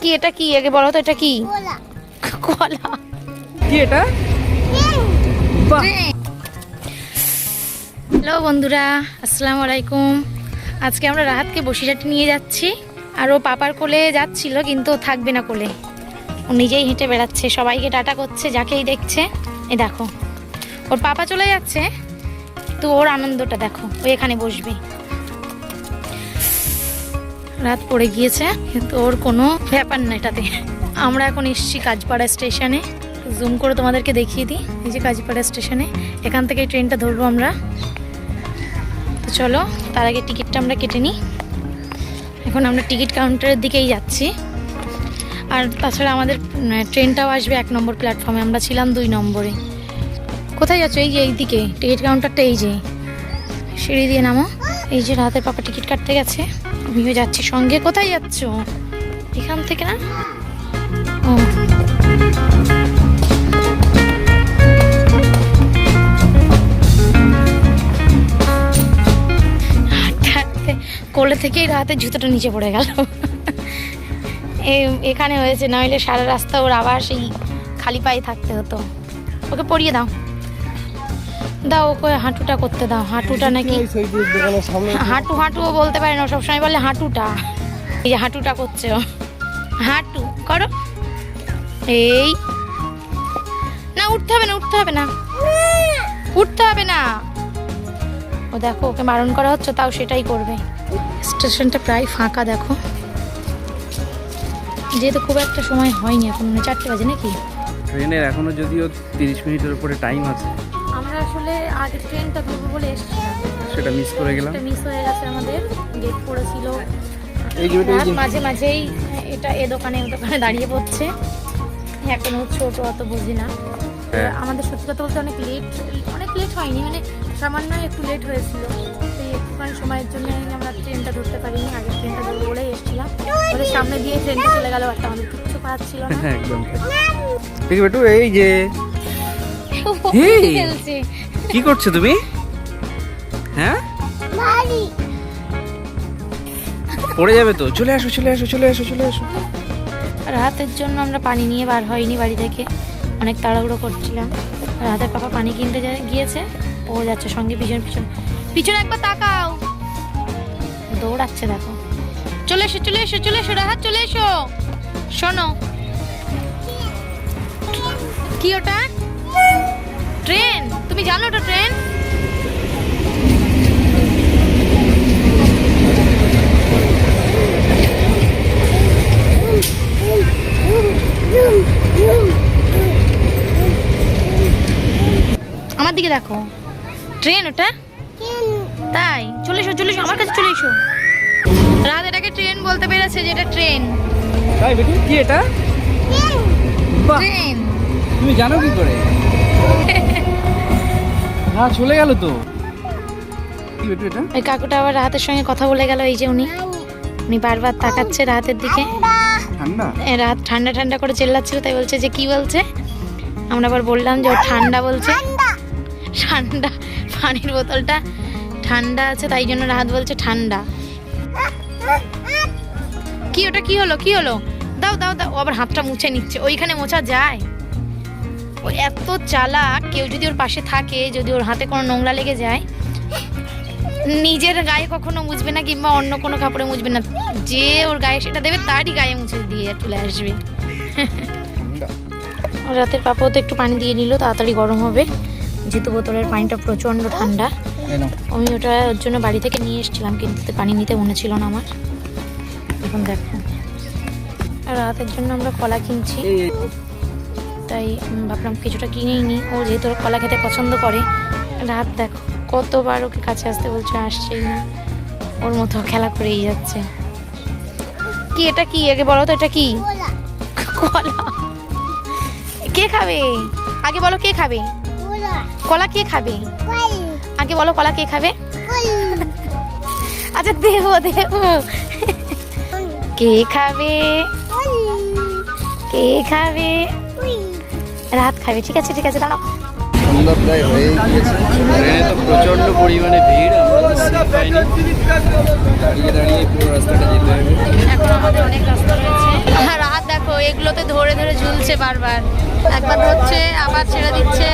কি এটা কি? আগে বলো তো এটা কি? কলা। কি এটা? হ্যালো বন্ধুরা আসসালামু আলাইকুম। আজকে আমরা রাহাতকে বসিরহাটে নিয়ে যাচ্ছি। আর ও পাপার কোলে যাচ্ছিল কিন্তু ও থাকবে না কোলে। ও নিজেই হেঁটে বেড়াচ্ছে সবাইকে টাটা করছে যাকেই দেখছে। এ দেখো ওর পাপা চলে যাচ্ছে তো ওর আনন্দটা দেখো ও এখানে বসবে। রাত পড়ে গিয়েছে, কিন্তু ওর কোনো ব্যাপার না এটাতে। আমরা এখন এসেছি কাজপাড়া স্টেশনে। জুম করে তোমাদেরকে দেখিয়ে দিই, এই যে কাজপাড়া স্টেশনে। এখান থেকে ট্রেনটা ধরবো আমরা। তো চলো, তার আগে টিকিটটা আমরা কেটে নিই। এখন আমরা টিকিট কাউন্টারের দিকেই যাচ্ছি। আর তাছাড়া আমাদের ট্রেনটাও আসবে এক নম্বর প্ল্যাটফর্মে। আমরা ছিলাম দুই নম্বরে। কোথায় যাচ্ছ? এই যে এই দিকে টিকিট কাউন্টারটা এই যে। সিঁড়ি দিয়ে নামো। এই যে রাতের পাপা টিকিট কাটতে গেছে। আমিও যাচ্ছি। সঙ্গে কোথায় যাচ্ছ? এখান থেকে না? কোলে থেকেই রাতে জুতোটা নিচে পড়ে গেল। এখানে হয়েছে নইলে সারা রাস্তা ওর আবার সেই খালি পায়ে থাকতে হতো। ওকে পরিয়ে দাও। দাও ওকে হাঁটুটা করতে দাও হাঁটুটা নাকি? হাঁটু হাঁটুও বলতে পারে না ও সবসময় বলে হাঁটুটা। এই যে হাঁটুটা করছে ও। হাঁটু করো। এই। না উঠতে হবে না উঠতে হবে না। উঠতে হবে না। ও দেখো ওকে বারণ করা হচ্ছে তাও সেটাই করবে। স্টেশনটা প্রায় ফাঁকা দেখো। যেহেতু খুব একটা সময় হয়নি এখন চারটে বাজে নাকি? ট্রেনের এখনও যদিও তিরিশ মিনিটের উপরে টাইম আছে। আসলে আগে ট্রেনটা ধরবো বলে এসেছিলাম। সেটা মিস করে গেলাম। মিস হয়ে গেছে আমাদের। গেট পড়েছিল। মাঝে মাঝেই এটা এ দোকানে ও দোকানে দাঁড়িয়ে পড়ছে। এখন ছোট অত বুঝি না। হ্যাঁ। আমাদের সত্যি কথা বলতে অনেক লেট অনেক লেট হয়নি। মানে সামান্য একটু লেট হয়েছিল। একটুখানি সময়ের জন্য আমরা ট্রেনটা ধরতে পারিনি। আগের ট্রেনটা ধরবো বলে এসেছিলাম। ওদের সামনে দিয়ে ট্রেনটা চলে গেল। একটা আমাদের কিচ্ছু করার ছিল না। হ্যাঁ একদম এই যে খেলছে। কি করছ তুমি? হ্যাঁ? পড়ে যাবে তো। চলে আসো চলে আসো চলে আসো চলে আসো। রাতের জন্য আমরা পানি নিয়ে বার হয়নি বাড়ি থেকে। অনেক তাড়াহুড়ো করছিলাম। রাতের পাপা পানি কিনতে যা- গিয়েছে। ও যাচ্ছে সঙ্গে পিছন পিছন। পিছনে একবার তাকাও। দৌড়াচ্ছে দেখো। চলে এসো চলে এসো চলে এসো রাহাত চলে এসো। শোনো। কি ওটা? ট্রেন? তুমি জানো ওটা ট্রেন? আমার দিকে দেখো। ট্রেন ওটা? তাই। চলে এসো চলে এসো আমার কাছে চলে এসো। রাত এটাকে ট্রেন বলতে পেরেছে যে এটা ট্রেন। তাই বেটু? কি এটা? ট্রেন। তুমি জানো কি করে? না চলে গেল তো। কি বেটু এটা? ওই কাকুটা আবার রাহাতের সঙ্গে কথা বলে গেল এই যে উনি। উনি বারবার তাকাচ্ছে রাহাতের দিকে। ঠান্ডা? রাত ঠান্ডা ঠান্ডা করে চেল্লাচ্ছিল তাই বলছে যে কি বলছে? আমরা আবার বললাম যে ও ঠান্ডা বলছে। ঠান্ডা। পানির বোতলটা ঠান্ডা আছে তাই জন্য রাহাত বলছে ঠান্ডা। কি ওটা কি হলো কি হলো? দাও দাও দাও আবার হাতটা মুছে নিচ্ছে ওইখানে মোছা যায়। ও এত চালাক কেউ যদি ওর পাশে থাকে যদি ওর হাতে কোনো নোংরা লেগে যায় নিজের গায়ে কখনো মুছবে না কিংবা অন্য কোনো কাপড়ে মুছবে না। যে ওর গায়ে সেটা দেবে তারই গায়ে মুছে দিয়ে চলে আসবে। ওর রাতের পাপাও তো একটু পানি দিয়ে নিল তাড়াতাড়ি গরম হবে। যেহেতু বোতলের পানিটা প্রচণ্ড ঠান্ডা। আমি ওটা ওর জন্য বাড়ি থেকে নিয়ে এসেছিলাম কিন্তু তো পানি নিতে মনে ছিল না আমার। এখন দেখো। আর রাতের জন্য আমরা কলা কিনছি। তাই ভাবলাম কিছুটা কিনেই নিই। ও যেহেতু কলা খেতে পছন্দ করে, রাত দেখো, কতবার ওকে কাছে আসতে বলছে, আসছেই না। ওর মতো খেলা করেই যাচ্ছে। কি এটা কি? আগে বলো তো এটা কি? কলা। কে খাবে? আগে বলো কে খাবে? কলা কে খাবে? আগে বলো কলা কে খাবে? আচ্ছা দেবো দেবো। কে খাবে? কে খাবে? রাত খাবে। ঠিক আছে ঠিক আছে দাঁড়াও। সন্ধ্যা প্রায় হয়ে গিয়েছে। ট্রেনে তো প্রচণ্ড পরিমাণে ভিড় আমরা তো পাইনি। দাঁড়িয়ে দাঁড়িয়ে পুরো রাস্তাটা যেতে হবে। এখন আমাদের অনেক রাস্তা রয়েছে। আর রাত ধরে ঝুলছে বারবার। একবার ধরছে আবার ছেড়ে দিচ্ছে।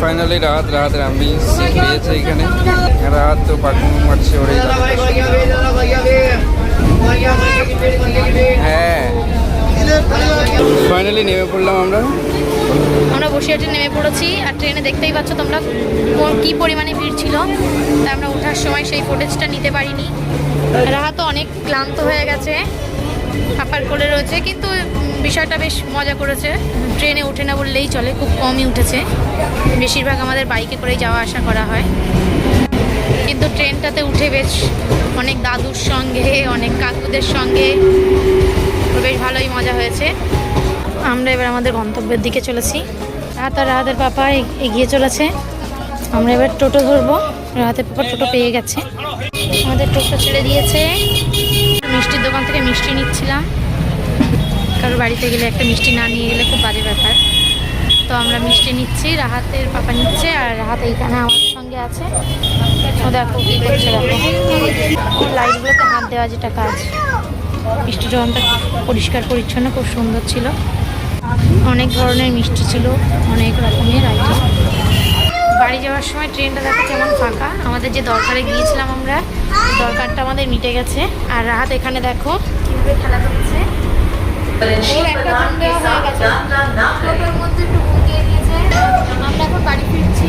ফাইনালি রাত রাত সিট পেয়েছে এখানে। রাত তো পারফর্ম মারছে ওরে হ্যাঁ। ফাইনালি নেমে পড়লাম আমরা। আমরা বসিরহাটে নেমে পড়েছি আর ট্রেনে দেখতেই পাচ্ছ তোমরা কি পরিমাণে ভিড় ছিল। তাই আমরা ওঠার সময় সেই ফুটেজটা নিতে পারিনি। রাহা তো অনেক ক্লান্ত হয়ে গেছে হাঁপার করে রয়েছে, কিন্তু বিষয়টা বেশ মজা করেছে। ট্রেনে ওঠে না বললেই চলে, খুব কমই উঠেছে। বেশিরভাগ আমাদের বাইকে করেই যাওয়া আসা করা হয়। কিন্তু ট্রেনটাতে উঠে বেশ অনেক দাদুর সঙ্গে, অনেক কাকুদের সঙ্গে বেশ ভালোই মজা হয়েছে। আমরা এবার আমাদের গন্তব্যের দিকে চলেছি। রাহাত আর রাহাতের পাপা এগিয়ে চলেছে। আমরা এবার টোটো ধরবো। রাহাতের পাপা টোটো পেয়ে গেছে। আমাদের টোটো ছেড়ে দিয়েছে। মিষ্টির দোকান থেকে মিষ্টি নিচ্ছিলাম। কারোর বাড়িতে গেলে একটা মিষ্টি না নিয়ে গেলে খুব বাজে ব্যাপার। তো আমরা মিষ্টি নিচ্ছি, রাহাতের পাপা নিচ্ছে আর রাহাত এইখানে আমার সঙ্গে আছে। ও দেখো, কী করছে দেখো। লাইটগুলোতে হাত দেওয়া যেটা কাজ। মিষ্টি দোকানটা পরিষ্কার পরিচ্ছন্ন, খুব সুন্দর ছিল। অনেক ধরনের মিষ্টি ছিল, অনেক রকমের আইটেম। বাড়ি যাওয়ার সময় ট্রেনটা দেখো কেমন ফাঁকা। আমাদের যে দরকারে গিয়েছিলাম আমরা, দরকারটা আমাদের মিটে গেছে। আর রাহাত এখানে দেখো, কীভাবে খেলা করছে। আমরা এখন বাড়ি ফিরছি।